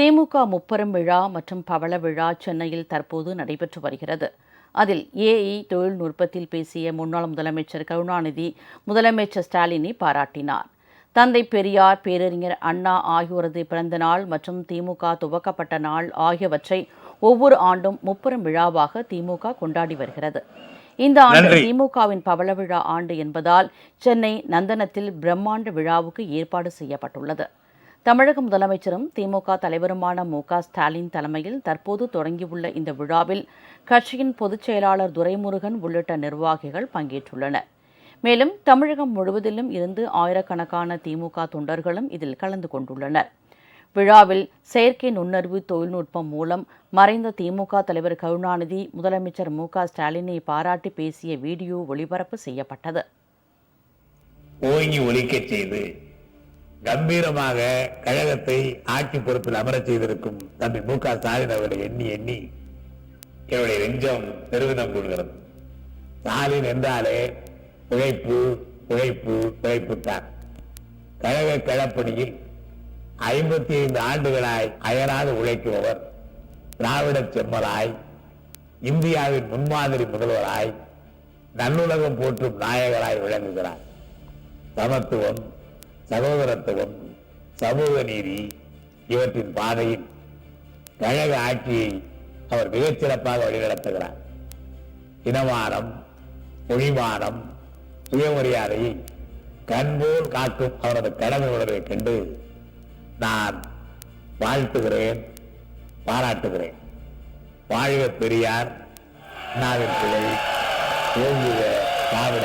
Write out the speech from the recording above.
திமுக முப்பெரும் விழா மற்றும் பவள விழா சென்னையில் தற்போது நடைபெற்று வருகிறது. அதில் ஏஐ தொழில்நுட்பத்தில் பேசிய முன்னாள் முதலமைச்சர் கருணாநிதி முதலமைச்சர் ஸ்டாலினை பாராட்டினார். தந்தை பெரியார் பேரறிஞர் அண்ணா ஆகியோரது பிறந்த நாள் மற்றும் திமுக துவக்கப்பட்ட நாள் ஆகியவற்றை ஒவ்வொரு ஆண்டும் முப்பெரும் விழாவாக திமுக கொண்டாடி வருகிறது. இந்த ஆண்டு. திமுகவின் பவள விழா ஆண்டு என்பதால் சென்னை நந்தனத்தில் பிரம்மாண்ட விழாவுக்கு ஏற்பாடு செய்யப்பட்டுள்ளது. தமிழக முதலமைச்சரும் திமுக தலைவருமான மு க ஸ்டாலின் தலைமையில் தற்போது தொடங்கியுள்ள இந்த விழாவில் கட்சியின் பொதுச் செயலாளர் துரைமுருகன் உள்ளிட்ட நிர்வாகிகள் பங்கேற்றுள்ளனர். மேலும் தமிழகம் முழுவதிலும் இருந்து ஆயிரக்கணக்கான திமுக தொண்டர்களும் இதில் கலந்து கொண்டுள்ளனர். விழாவில் செயற்கை நுண்ணறிவு தொழில்நுட்பம் மூலம் மறைந்த திமுக தலைவர் கருணாநிதி முதலமைச்சர் மு க ஸ்டாலினை பாராட்டி பேசிய வீடியோ ஒளிபரப்பு செய்யப்பட்டது. ஓங்கி ஒலிக்கச் செய்து கம்பீரமாக கழகத்தை ஆட்சி பொறுப்பில் அமரச் செய்திருக்கும் தம்பி மு க ஸ்டாலின் அவர்களை எண்ணி எண்ணி என்னுடைய நெஞ்சம் பெருமிதம் கொள்கிறது. ஸ்டாலின் என்றாலே உழைப்பு உழைப்பு உழைப்புத்தான். கழக கிழப்பணியில் ஐம்பத்தி ஐந்து ஆண்டுகளாய் அயராது உழைக்குபவர் திராவிடச் செம்மலாய் இந்தியாவின் முன்மாதிரி முதல்வராய் நல்லுலகம் போற்றும் நாயகராய் விளங்குகிறார். சமத்துவம் சகோதரத்துவம் சமூக நீதி இவற்றின் பாதையில் கழக ஆட்சியை அவர் மிகச் சிறப்பாக வழிநடத்துகிறார். இனவாரம் மொழிவாரம் சுயமரியாதையை கண்போல் காக்கும் அவரது கடமை உணர்வை கண்டு நான் வாழ்த்துகிறேன் பாராட்டுகிறேன். வாழ்க பெரியார் நாவின் பிள்ளை ஓங்குக திராவிட